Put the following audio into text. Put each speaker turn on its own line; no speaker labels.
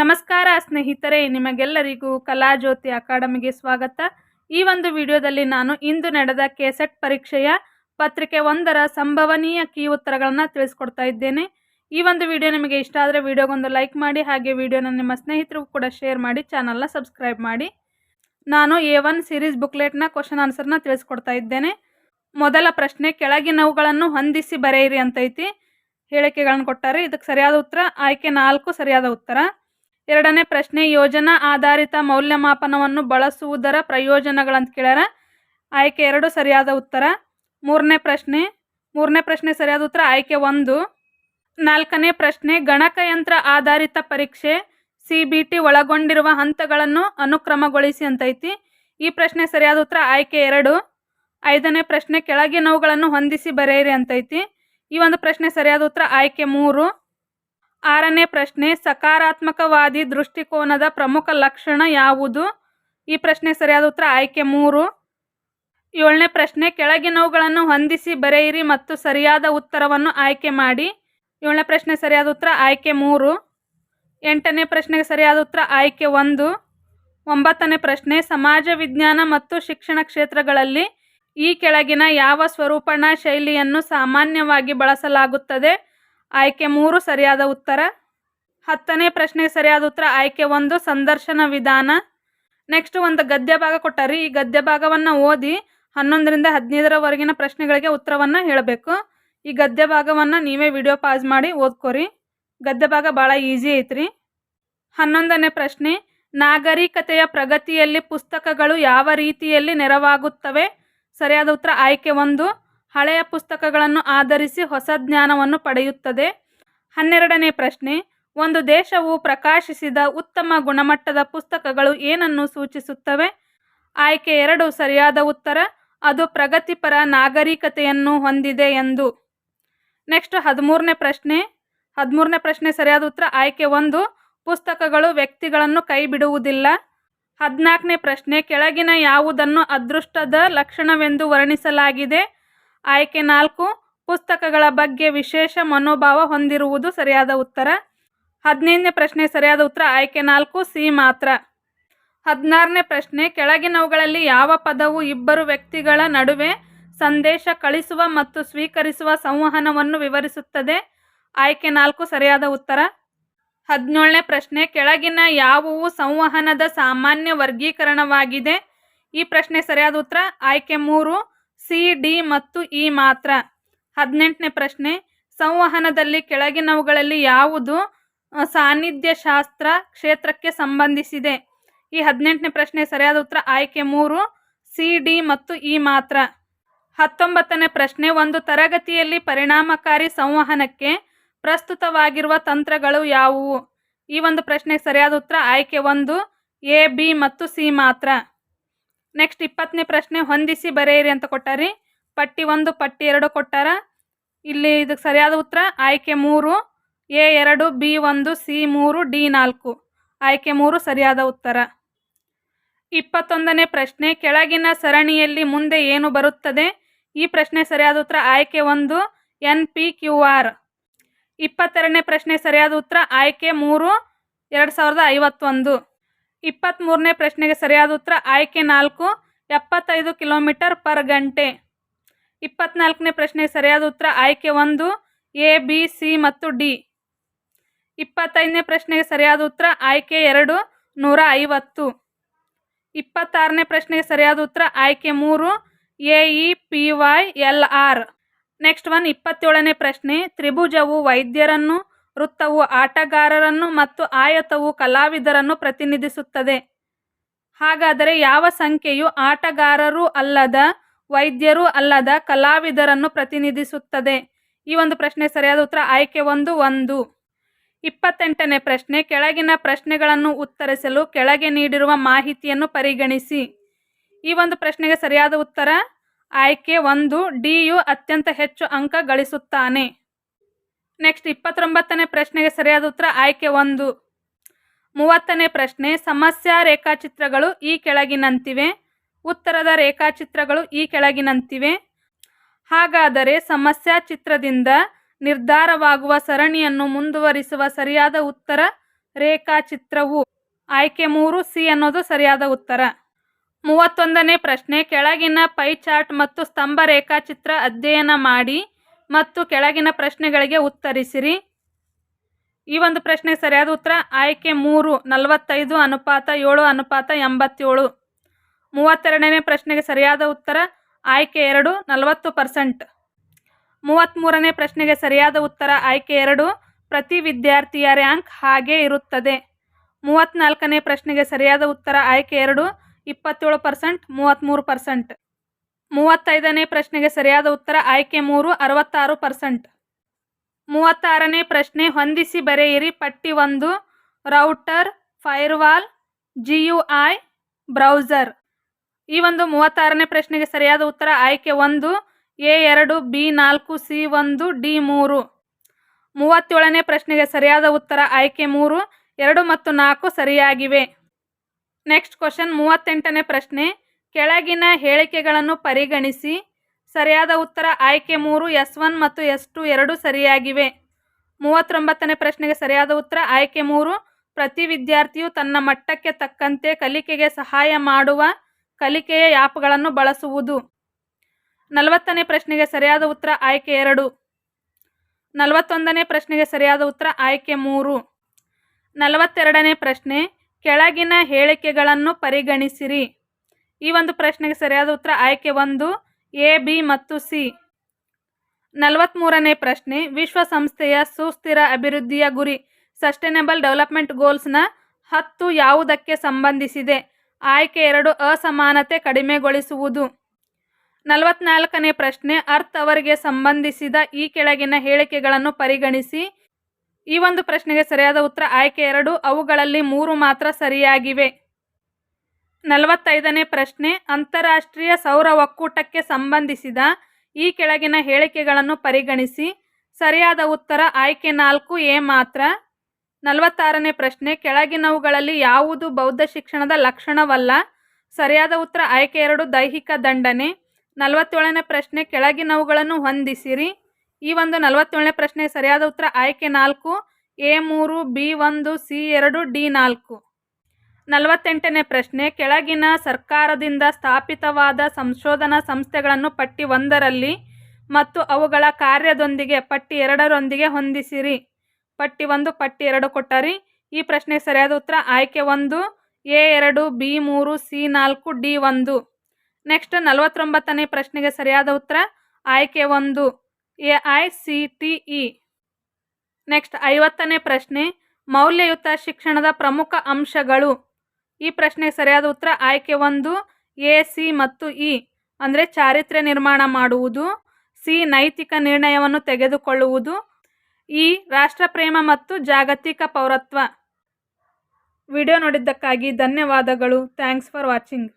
ನಮಸ್ಕಾರ ಸ್ನೇಹಿತರೆ, ನಿಮಗೆಲ್ಲರಿಗೂ ಕಲಾಜ್ಯೋತಿ ಅಕಾಡೆಮಿಗೆ ಸ್ವಾಗತ. ಈ ಒಂದು ವಿಡಿಯೋದಲ್ಲಿ ನಾನು ಇಂದು ನಡೆದ ಕೆಸೆಟ್ ಪರೀಕ್ಷೆಯ ಪತ್ರಿಕೆ ಒಂದರ ಸಂಭವನೀಯ ಕೀ ಉತ್ತರಗಳನ್ನು ತಿಳಿಸ್ಕೊಡ್ತಾ ಇದ್ದೇನೆ. ಈ ಒಂದು ವಿಡಿಯೋ ನಿಮಗೆ ಇಷ್ಟ ಆದರೆ ವಿಡಿಯೋಗೊಂದು ಲೈಕ್ ಮಾಡಿ, ಹಾಗೆ ವಿಡಿಯೋನ ನಿಮ್ಮ ಸ್ನೇಹಿತರಿಗೂ ಕೂಡ ಶೇರ್ ಮಾಡಿ, ಚಾನಲ್ನ ಸಬ್ಸ್ಕ್ರೈಬ್ ಮಾಡಿ. ನಾನು ಎ ಒನ್ ಸೀರೀಸ್ ಬುಕ್ಲೆಟ್ನ ಕ್ವಶನ್ ಆನ್ಸರ್ನ ತಿಳಿಸ್ಕೊಡ್ತಾ ಇದ್ದೇನೆ. ಮೊದಲ ಪ್ರಶ್ನೆ ಕೆಳಗಿನವುಗಳನ್ನು ಹೊಂದಿಸಿ ಬರೆಯಿರಿ ಅಂತೈತಿ. ಹೇಳಿಕೆಗಳನ್ನು ಕೊಟ್ಟಾರೆ, ಇದಕ್ಕೆ ಸರಿಯಾದ ಉತ್ತರ, ಆಯ್ಕೆ ನಾಲ್ಕು ಸರಿಯಾದ ಉತ್ತರ. ಎರಡನೇ ಪ್ರಶ್ನೆ, ಯೋಜನಾ ಆಧಾರಿತ ಮೌಲ್ಯಮಾಪನವನ್ನು ಬಳಸುವುದರ ಪ್ರಯೋಜನಗಳಂತ ಕೇಳ್ಯಾರ. ಆಯ್ಕೆ ಎರಡು ಸರಿಯಾದ ಉತ್ತರ. ಮೂರನೇ ಪ್ರಶ್ನೆ ಮೂರನೇ ಪ್ರಶ್ನೆ ಸರಿಯಾದ ಉತ್ತರ, ಆಯ್ಕೆ ಒಂದು. ನಾಲ್ಕನೇ ಪ್ರಶ್ನೆ, ಗಣಕಯಂತ್ರ ಆಧಾರಿತ ಪರೀಕ್ಷೆ, ಸಿ ಒಳಗೊಂಡಿರುವ ಹಂತಗಳನ್ನು ಅನುಕ್ರಮಗೊಳಿಸಿ ಅಂತೈತಿ. ಈ ಪ್ರಶ್ನೆ ಸರಿಯಾದ ಉತ್ತರ, ಆಯ್ಕೆ ಎರಡು. ಐದನೇ ಪ್ರಶ್ನೆ ಕೆಳಗಿನವುಗಳನ್ನು ಹೊಂದಿಸಿ ಬರೆಯಿರಿ ಅಂತೈತಿ. ಈ ಒಂದು ಪ್ರಶ್ನೆ ಸರಿಯಾದ ಉತ್ತರ, ಆಯ್ಕೆ ಮೂರು. ಆರನೇ ಪ್ರಶ್ನೆ, ಸಕಾರಾತ್ಮಕವಾದಿ ದೃಷ್ಟಿಕೋನದ ಪ್ರಮುಖ ಲಕ್ಷಣ ಯಾವುದು? ಈ ಪ್ರಶ್ನೆ ಸರಿಯಾದ ಉತ್ತರ ಆಯ್ಕೆ ಮೂರು. ಏಳನೇ ಪ್ರಶ್ನೆ ಕೆಳಗಿನವುಗಳನ್ನು ಹೊಂದಿಸಿ ಬರೆಯಿರಿ ಮತ್ತು ಸರಿಯಾದ ಉತ್ತರವನ್ನು ಆಯ್ಕೆ ಮಾಡಿ. ಏಳನೇ ಪ್ರಶ್ನೆ ಸರಿಯಾದ ಉತ್ತರ ಆಯ್ಕೆ ಮೂರು. ಎಂಟನೇ ಪ್ರಶ್ನೆಗೆ ಸರಿಯಾದ ಉತ್ತರ ಆಯ್ಕೆ ಒಂದು. ಒಂಬತ್ತನೇ ಪ್ರಶ್ನೆ, ಸಮಾಜ ವಿಜ್ಞಾನ ಮತ್ತು ಶಿಕ್ಷಣ ಕ್ಷೇತ್ರಗಳಲ್ಲಿ ಈ ಕೆಳಗಿನ ಯಾವ ಸ್ವರೂಪಣಾ ಶೈಲಿಯನ್ನು ಸಾಮಾನ್ಯವಾಗಿ ಬಳಸಲಾಗುತ್ತದೆ? ಆಯ್ಕೆ ಮೂರು ಸರಿಯಾದ ಉತ್ತರ. ಹತ್ತನೇ ಪ್ರಶ್ನೆಗೆ ಸರಿಯಾದ ಉತ್ತರ, ಆಯ್ಕೆ ಒಂದು, ಸಂದರ್ಶನ ವಿಧಾನ. ನೆಕ್ಸ್ಟ್ ಒಂದು ಗದ್ಯ ಭಾಗ ಕೊಟ್ಟಾರಿ. ಈ ಗದ್ಯ ಭಾಗವನ್ನು ಓದಿ ಹನ್ನೊಂದರಿಂದ ಹದಿನೈದರವರೆಗಿನ ಪ್ರಶ್ನೆಗಳಿಗೆ ಉತ್ತರವನ್ನು ಹೇಳಬೇಕು. ಈ ಗದ್ಯ ಭಾಗವನ್ನು ನೀವೇ ವಿಡಿಯೋ ಪಾಸ್ ಮಾಡಿ ಓದ್ಕೋರಿ. ಗದ್ಯ ಭಾಗ ಭಾಳ ಈಸಿ ಐತ್ರಿ. ಹನ್ನೊಂದನೇ ಪ್ರಶ್ನೆ, ನಾಗರಿಕತೆಯ ಪ್ರಗತಿಯಲ್ಲಿ ಪುಸ್ತಕಗಳು ಯಾವ ರೀತಿಯಲ್ಲಿ ನೆರವಾಗುತ್ತವೆ? ಸರಿಯಾದ ಉತ್ತರ, ಆಯ್ಕೆ ಒಂದು ಹಳೆಯ ಪುಸ್ತಕಗಳನ್ನು ಆಧರಿಸಿ ಹೊಸ ಜ್ಞಾನವನ್ನು ಪಡೆಯುತ್ತದೆ. ಹನ್ನೆರಡನೇ ಪ್ರಶ್ನೆ, ಒಂದು ದೇಶವು ಪ್ರಕಾಶಿಸಿದ ಉತ್ತಮ ಗುಣಮಟ್ಟದ ಪುಸ್ತಕಗಳು ಏನನ್ನು ಸೂಚಿಸುತ್ತವೆ? ಆಯ್ಕೆ ಎರಡು, ಸರಿಯಾದ ಉತ್ತರ, ಅದು ಪ್ರಗತಿಪರ ನಾಗರಿಕತೆಯನ್ನು ಹೊಂದಿದೆ ಎಂದು. ನೆಕ್ಸ್ಟ್ ಹದಿಮೂರನೇ ಪ್ರಶ್ನೆ ಹದಿಮೂರನೇ ಪ್ರಶ್ನೆ ಸರಿಯಾದ ಉತ್ತರ, ಆಯ್ಕೆ ಒಂದು, ಪುಸ್ತಕಗಳು ವ್ಯಕ್ತಿಗಳನ್ನು ಕೈ ಬಿಡುವುದಿಲ್ಲ ಹದಿನಾಲ್ಕನೇ ಪ್ರಶ್ನೆ, ಕೆಳಗಿನ ಯಾವುದನ್ನು ಅದೃಷ್ಟದ ಲಕ್ಷಣವೆಂದು ವರ್ಣಿಸಲಾಗಿದೆ? ಆಯ್ಕೆ ನಾಲ್ಕು, ಪುಸ್ತಕಗಳ ಬಗ್ಗೆ ವಿಶೇಷ ಮನೋಭಾವ ಹೊಂದಿರುವುದು ಸರಿಯಾದ ಉತ್ತರ. ಹದಿನೈದನೇ ಪ್ರಶ್ನೆ ಸರಿಯಾದ ಉತ್ತರ, ಆಯ್ಕೆ ನಾಲ್ಕು, ಸಿ ಮಾತ್ರ. ಹದಿನಾರನೇ ಪ್ರಶ್ನೆ, ಕೆಳಗಿನವುಗಳಲ್ಲಿ ಯಾವ ಪದವು ಇಬ್ಬರು ವ್ಯಕ್ತಿಗಳ ನಡುವೆ ಸಂದೇಶ ಕಳಿಸುವ ಮತ್ತು ಸ್ವೀಕರಿಸುವ ಸಂವಹನವನ್ನು ವಿವರಿಸುತ್ತದೆ? ಆಯ್ಕೆ ನಾಲ್ಕು, ಸರಿಯಾದ ಉತ್ತರ. ಹದಿನೇಳನೇ ಪ್ರಶ್ನೆ, ಕೆಳಗಿನ ಯಾವುವು ಸಂವಹನದ ಸಾಮಾನ್ಯ ವರ್ಗೀಕರಣವಾಗಿದೆ? ಈ ಪ್ರಶ್ನೆ ಸರಿಯಾದ ಉತ್ತರ, ಆಯ್ಕೆ ಮೂರು ಸಿ, ಡಿ ಮತ್ತು ಇ ಮಾತ್ರ. ಹದಿನೆಂಟನೇ ಪ್ರಶ್ನೆ. ಸಂವಹನದಲ್ಲಿ ಕೆಳಗಿನವುಗಳಲ್ಲಿ ಯಾವುದು ಸಾನ್ನಿಧ್ಯ ಶಾಸ್ತ್ರ ಕ್ಷೇತ್ರಕ್ಕೆ ಸಂಬಂಧಿಸಿದೆ? ಈ ಹದಿನೆಂಟನೇ ಪ್ರಶ್ನೆ ಸರಿಯಾದ ಉತ್ತರ ಆಯ್ಕೆ ಮೂರು. ಸಿ, ಡಿ ಮತ್ತು ಇ ಮಾತ್ರ. ಹತ್ತೊಂಬತ್ತನೇ ಪ್ರಶ್ನೆ. ಒಂದು ತರಗತಿಯಲ್ಲಿ ಪರಿಣಾಮಕಾರಿ ಸಂವಹನಕ್ಕೆ ಪ್ರಸ್ತುತವಾಗಿರುವ ತಂತ್ರಗಳು ಯಾವುವು? ಈ ಒಂದು ಪ್ರಶ್ನೆ ಸರಿಯಾದ ಉತ್ತರ ಆಯ್ಕೆ ಒಂದು. ಎ, ಬಿ ಮತ್ತು ಸಿ ಮಾತ್ರ. ನೆಕ್ಸ್ಟ್ ಇಪ್ಪತ್ತನೇ ಪ್ರಶ್ನೆ, ಹೊಂದಿಸಿ ಬರೆಯಿರಿ ಅಂತ ಕೊಟ್ಟಾರಿ. ಪಟ್ಟಿ ಒಂದು, ಪಟ್ಟಿ ಎರಡು ಕೊಟ್ಟಾರ. ಇಲ್ಲಿ ಇದಕ್ಕೆ ಸರಿಯಾದ ಉತ್ತರ, ಆಯ್ಕೆ ಮೂರು, ಎ ಎರಡು, ಬಿ ಒಂದು, ಸಿ ಮೂರು, ಡಿ ನಾಲ್ಕು. ಆಯ್ಕೆ ಮೂರು ಸರಿಯಾದ ಉತ್ತರ. ಇಪ್ಪತ್ತೊಂದನೇ ಪ್ರಶ್ನೆ, ಕೆಳಗಿನ ಸರಣಿಯಲ್ಲಿ ಮುಂದೆ ಏನು ಬರುತ್ತದೆ? ಈ ಪ್ರಶ್ನೆ ಸರಿಯಾದ ಉತ್ತರ, ಆಯ್ಕೆ ಒಂದು, ಎನ್ ಪಿ ಕ್ಯೂ ಆರ್. ಇಪ್ಪತ್ತೆರಡನೇ ಪ್ರಶ್ನೆ ಸರಿಯಾದ ಉತ್ತರ, ಆಯ್ಕೆ ಮೂರು, ಎರಡು ಸಾವಿರದ ಐವತ್ತೊಂದು. ಇಪ್ಪತ್ತ್ಮೂರನೇ ಪ್ರಶ್ನೆಗೆ ಸರಿಯಾದ ಉತ್ತರ, ಆಯ್ಕೆ ನಾಲ್ಕು, ಎಪ್ಪತ್ತೈದು ಕಿಲೋಮೀಟರ್ ಪರ್ ಗಂಟೆ. ಇಪ್ಪತ್ನಾಲ್ಕನೇ ಪ್ರಶ್ನೆಗೆ ಸರಿಯಾದ ಉತ್ತರ, ಆಯ್ಕೆ ಒಂದು, ಎ, ಬಿ, ಸಿ ಮತ್ತು ಡಿ. ಇಪ್ಪತ್ತೈದನೇ ಪ್ರಶ್ನೆಗೆ ಸರಿಯಾದ ಉತ್ತರ, ಆಯ್ಕೆ ಎರಡು, ನೂರ ಐವತ್ತು. ಇಪ್ಪತ್ತಾರನೇ ಪ್ರಶ್ನೆಗೆ ಸರಿಯಾದ ಉತ್ತರ, ಆಯ್ಕೆ ಮೂರು, A, E, P, Y, L, R. Next one, ಇಪ್ಪತ್ತೇಳನೇ ಪ್ರಶ್ನೆ, ತ್ರಿಭುಜವು ವೈದ್ಯರನ್ನು ವೃತ್ತವು ಆಟಗಾರರನ್ನು ಮತ್ತು ಆಯತವು ಕಲಾವಿದರನ್ನು ಪ್ರತಿನಿಧಿಸುತ್ತದೆ. ಹಾಗಾದರೆ ಯಾವ ಸಂಖ್ಯೆಯು ಆಟಗಾರರು ಅಲ್ಲದ ವೈದ್ಯರು ಅಲ್ಲದ ಕಲಾವಿದರನ್ನು ಪ್ರತಿನಿಧಿಸುತ್ತದೆ? ಈ ಒಂದು ಪ್ರಶ್ನೆ ಸರಿಯಾದ ಉತ್ತರ ಆಯ್ಕೆ ಒಂದು ಒಂದು. ಇಪ್ಪತ್ತೆಂಟನೇ ಪ್ರಶ್ನೆ, ಕೆಳಗಿನ ಪ್ರಶ್ನೆಗಳನ್ನು ಉತ್ತರಿಸಲು ಕೆಳಗೆ ನೀಡಿರುವ ಮಾಹಿತಿಯನ್ನು ಪರಿಗಣಿಸಿ. ಈ ಒಂದು ಪ್ರಶ್ನೆಗೆ ಸರಿಯಾದ ಉತ್ತರ ಆಯ್ಕೆ ಒಂದು ಡಿಯು ಅತ್ಯಂತ ಹೆಚ್ಚು ಅಂಕ ಗಳಿಸುತ್ತಾನೆ. ನೆಕ್ಸ್ಟ್ ಇಪ್ಪತ್ತೊಂಬತ್ತನೇ ಪ್ರಶ್ನೆಗೆ ಸರಿಯಾದ ಉತ್ತರ ಆಯ್ಕೆ ಒಂದು. ಮೂವತ್ತನೇ ಪ್ರಶ್ನೆ, ಸಮಸ್ಯಾ ರೇಖಾಚಿತ್ರಗಳು ಈ ಕೆಳಗಿನಂತಿವೆ. ಉತ್ತರದ ರೇಖಾಚಿತ್ರಗಳು ಈ ಕೆಳಗಿನಂತಿವೆ. ಹಾಗಾದರೆ ಸಮಸ್ಯಾ ಚಿತ್ರದಿಂದ ನಿರ್ಧಾರವಾಗುವ ಸರಣಿಯನ್ನು ಮುಂದುವರಿಸುವ ಸರಿಯಾದ ಉತ್ತರ ರೇಖಾಚಿತ್ರವು. ಆಯ್ಕೆ ಮೂರು, ಸಿ ಅನ್ನೋದು ಸರಿಯಾದ ಉತ್ತರ. ಮೂವತ್ತೊಂದನೇ ಪ್ರಶ್ನೆ, ಕೆಳಗಿನ ಪೈ ಚಾರ್ಟ್ ಮತ್ತು ಸ್ತಂಭ ರೇಖಾಚಿತ್ರ ಅಧ್ಯಯನ ಮಾಡಿ ಮತ್ತು ಕೆಳಗಿನ ಪ್ರಶ್ನೆಗಳಿಗೆ ಉತ್ತರಿಸಿರಿ. ಈ ಒಂದು ಪ್ರಶ್ನೆಗೆ ಸರಿಯಾದ ಉತ್ತರ, ಆಯ್ಕೆ ಮೂರು, ನಲವತ್ತೈದು, ಅನುಪಾತ ಏಳು, ಅನುಪಾತ ಎಂಬತ್ತೇಳು. ಮೂವತ್ತೆರಡನೇ ಪ್ರಶ್ನೆಗೆ ಸರಿಯಾದ ಉತ್ತರ, ಆಯ್ಕೆ ಎರಡು, ನಲವತ್ತು ಪರ್ಸೆಂಟ್. ಮೂವತ್ತ್ಮೂರನೇ ಪ್ರಶ್ನೆಗೆ ಸರಿಯಾದ ಉತ್ತರ, ಆಯ್ಕೆ ಎರಡು, ಪ್ರತಿ ವಿದ್ಯಾರ್ಥಿಯ ರ್ಯಾಂಕ್ ಹಾಗೆ ಇರುತ್ತದೆ. ಮೂವತ್ತ್ನಾಲ್ಕನೇ ಪ್ರಶ್ನೆಗೆ ಸರಿಯಾದ ಉತ್ತರ, ಆಯ್ಕೆ ಎರಡು, ಇಪ್ಪತ್ತೇಳು ಪರ್ಸೆಂಟ್, ಮೂವತ್ತ್ಮೂರು ಪರ್ಸೆಂಟ್. ಮೂವತ್ತೈದನೇ ಪ್ರಶ್ನೆಗೆ ಸರಿಯಾದ ಉತ್ತರ ಆಯ್ಕೆ ಮೂರು, ಅರವತ್ತಾರು ಪರ್ಸೆಂಟ್. ಮೂವತ್ತಾರನೇ ಪ್ರಶ್ನೆ, ಹೊಂದಿಸಿ ಬರೆಯಿರಿ. ಪಟ್ಟಿ ಒಂದು, router, firewall G U I browser. ಈ ಒಂದು ಮೂವತ್ತಾರನೇ ಪ್ರಶ್ನೆಗೆ ಸರಿಯಾದ ಉತ್ತರ ಆಯ್ಕೆ ಒಂದು, ಎ ಎರಡು, ಬಿ ನಾಲ್ಕು, ಸಿ ಒಂದು, ಡಿ ಮೂರು. ಮೂವತ್ತೇಳನೇ ಪ್ರಶ್ನೆಗೆ ಸರಿಯಾದ ಉತ್ತರ ಆಯ್ಕೆ ಮೂರು, ಎರಡು ಮತ್ತು ನಾಲ್ಕು ಸರಿಯಾಗಿವೆ. ನೆಕ್ಸ್ಟ್ ಕ್ವಶನ್, ಮೂವತ್ತೆಂಟನೇ ಪ್ರಶ್ನೆ ಕೆಳಗಿನ ಹೇಳಿಕೆಗಳನ್ನು ಪರಿಗಣಿಸಿ. ಸರಿಯಾದ ಉತ್ತರ ಆಯ್ಕೆ ಮೂರು, ಎಸ್ ಒನ್ ಮತ್ತು ಎಸ್ ಟು ಎರಡು ಸರಿಯಾಗಿವೆ. ಮೂವತ್ತೊಂಬತ್ತನೇ ಪ್ರಶ್ನೆಗೆ ಸರಿಯಾದ ಉತ್ತರ ಆಯ್ಕೆ ಮೂರು. ಪ್ರತಿ ವಿದ್ಯಾರ್ಥಿಯು ತನ್ನ ಮಟ್ಟಕ್ಕೆ ತಕ್ಕಂತೆ ಕಲಿಕೆಗೆ ಸಹಾಯ ಮಾಡುವ ಕಲಿಕೆಯ ಆ್ಯಪ್ಗಳನ್ನು ಬಳಸುವುದು. ನಲವತ್ತನೇ ಪ್ರಶ್ನೆಗೆ ಸರಿಯಾದ ಉತ್ತರ ಆಯ್ಕೆ ಎರಡು. ನಲವತ್ತೊಂದನೇ ಪ್ರಶ್ನೆಗೆ ಸರಿಯಾದ ಉತ್ತರ ಆಯ್ಕೆ ಮೂರು. ನಲವತ್ತೆರಡನೇ ಪ್ರಶ್ನೆ, ಕೆಳಗಿನ ಹೇಳಿಕೆಗಳನ್ನು ಪರಿಗಣಿಸಿರಿ. ಈ ಒಂದು ಪ್ರಶ್ನೆಗೆ ಸರಿಯಾದ ಉತ್ತರ ಆಯ್ಕೆ ಒಂದು, ಎ, ಬಿ ಮತ್ತು ಸಿ. ನಲವತ್ತ್ಮೂರನೇ ಪ್ರಶ್ನೆ, ವಿಶ್ವಸಂಸ್ಥೆಯ ಸುಸ್ಥಿರ ಅಭಿವೃದ್ಧಿಯ ಗುರಿ, ಸಸ್ಟೈನಬಲ್ ಡೆವಲಪ್ಮೆಂಟ್ ಗೋಲ್ಸ್ನ ಹತ್ತು ಯಾವುದಕ್ಕೆ ಸಂಬಂಧಿಸಿದೆ? ಆಯ್ಕೆ ಎರಡು, ಅಸಮಾನತೆ ಕಡಿಮೆಗೊಳಿಸುವುದು. ನಲವತ್ನಾಲ್ಕನೇ ಪ್ರಶ್ನೆ ಅರ್ಥ್ ಅವರಿಗೆ ಸಂಬಂಧಿಸಿದ ಈ ಕೆಳಗಿನ ಹೇಳಿಕೆಗಳನ್ನು ಪರಿಗಣಿಸಿ. ಈ ಒಂದು ಪ್ರಶ್ನೆಗೆ ಸರಿಯಾದ ಉತ್ತರ ಆಯ್ಕೆ ಎರಡು, ಅವುಗಳಲ್ಲಿ ಮೂರು ಮಾತ್ರ ಸರಿಯಾಗಿವೆ. ನಲವತ್ತೈದನೇ ಪ್ರಶ್ನೆ, ಅಂತಾರಾಷ್ಟ್ರೀಯ ಸೌರ ಒಕ್ಕೂಟಕ್ಕೆ ಸಂಬಂಧಿಸಿದ ಈ ಕೆಳಗಿನ ಹೇಳಿಕೆಗಳನ್ನು ಪರಿಗಣಿಸಿ. ಸರಿಯಾದ ಉತ್ತರ ಆಯ್ಕೆ ನಾಲ್ಕು, ಎ ಮಾತ್ರ. ನಲವತ್ತಾರನೇ ಪ್ರಶ್ನೆ, ಕೆಳಗಿನವುಗಳಲ್ಲಿ ಯಾವುದು ಬೌದ್ಧ ಶಿಕ್ಷಣದ ಲಕ್ಷಣವಲ್ಲ? ಸರಿಯಾದ ಉತ್ತರ ಆಯ್ಕೆ ಎರಡು, ದೈಹಿಕ ದಂಡನೆ. ನಲವತ್ತೇಳನೇ ಪ್ರಶ್ನೆ, ಕೆಳಗಿನವುಗಳನ್ನು ಹೊಂದಿಸಿರಿ. ಈ ಒಂದು ನಲವತ್ತೇಳನೇ ಪ್ರಶ್ನೆ ಸರಿಯಾದ ಉತ್ತರ ಆಯ್ಕೆ ನಾಲ್ಕು, ಎ ಮೂರು, ಬಿ ಒಂದು, ಸಿ ಎರಡು, ಡಿ ನಾಲ್ಕು. ನಲವತ್ತೆಂಟನೇ ಪ್ರಶ್ನೆ, ಕೆಳಗಿನ ಸರ್ಕಾರದಿಂದ ಸ್ಥಾಪಿತವಾದ ಸಂಶೋಧನಾ ಸಂಸ್ಥೆಗಳನ್ನು ಪಟ್ಟಿ ಒಂದರಲ್ಲಿ ಮತ್ತು ಅವುಗಳ ಕಾರ್ಯದೊಂದಿಗೆ ಪಟ್ಟಿ ಎರಡರೊಂದಿಗೆ ಹೊಂದಿಸಿರಿ. ಪಟ್ಟಿ ಒಂದು, ಪಟ್ಟಿ ಎರಡು ಕೊಟ್ಟರಿ. ಈ ಪ್ರಶ್ನೆಗೆ ಸರಿಯಾದ ಉತ್ತರ, ಆಯ್ಕೆ ಒಂದು, ಎ ಎರಡು, ಬಿ ಮೂರು, ಸಿ ನಾಲ್ಕು, ಡಿ ಒಂದು. ನೆಕ್ಸ್ಟ್ ನಲವತ್ತೊಂಬತ್ತನೇ ಪ್ರಶ್ನೆಗೆ ಸರಿಯಾದ ಉತ್ತರ, ಆಯ್ಕೆ ಒಂದು, A I C T E. Next ಐವತ್ತನೇ ಪ್ರಶ್ನೆ, ಮೌಲ್ಯಯುತ ಶಿಕ್ಷಣದ ಪ್ರಮುಖ ಅಂಶಗಳು. ಈ ಪ್ರಶ್ನೆಗೆ ಸರಿಯಾದ ಉತ್ತರ ಆಯ್ಕೆ ಒಂದು, ಎ, ಸಿ ಮತ್ತು ಇ, ಅಂದರೆ ಚಾರಿತ್ರ್ಯ ನಿರ್ಮಾಣ ಮಾಡುವುದು, ಸಿ, ನೈತಿಕ ನಿರ್ಣಯವನ್ನು ತೆಗೆದುಕೊಳ್ಳುವುದು ಈ ರಾಷ್ಟ್ರಪ್ರೇಮ ಮತ್ತು ಜಾಗತಿಕ ಪೌರತ್ವ. ವಿಡಿಯೋ ನೋಡಿದ್ದಕ್ಕಾಗಿ ಧನ್ಯವಾದಗಳು. Thanks for watching.